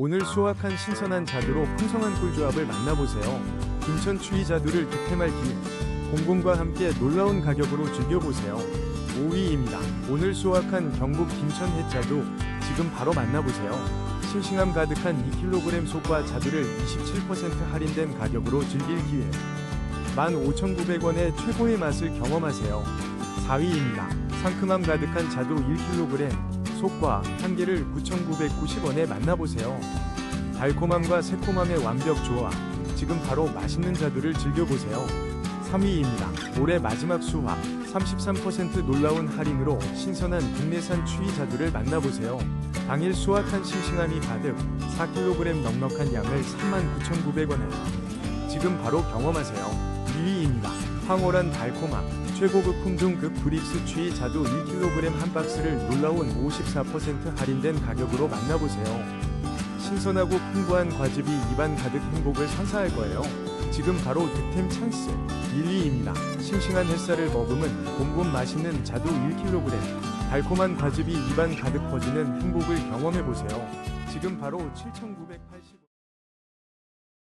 오늘 수확한 신선한 자두로 풍성한 꿀조합을 만나보세요. 김천 추위 자두를 득템할 기회. 공공과 함께 놀라운 가격으로 즐겨보세요. 5위입니다. 오늘 수확한 경북 김천 햇자두 지금 바로 만나보세요. 싱싱함 가득한 2kg 속과 자두를 27% 할인된 가격으로 즐길 기회. 15,900원의 최고의 맛을 경험하세요. 4위입니다. 상큼함 가득한 자두 1kg, 속과 한 개를 9,990원에 만나보세요. 달콤함과 새콤함의 완벽 조화. 지금 바로 맛있는 자두를 즐겨보세요. 3위입니다. 올해 마지막 수확 33% 놀라운 할인으로 신선한 국내산 추위 자두를 만나보세요. 당일 수확한 싱싱함이 가득 4kg 넉넉한 양을 39,900원에 지금 바로 경험하세요. 2위입니다. 황홀한 달콤함 최고급 품종급 브릭스 추위 자두 1kg 한 박스를 놀라운 54% 할인된 가격으로 만나보세요. 신선하고 풍부한 과즙이 입안 가득 행복을 선사할 거예요. 지금 바로 득템 찬스 1위입니다. 싱싱한 햇살을 머금은 곰곰 맛있는 자두 1kg 달콤한 과즙이 입안 가득 퍼지는 행복을 경험해보세요. 지금 바로 7,980원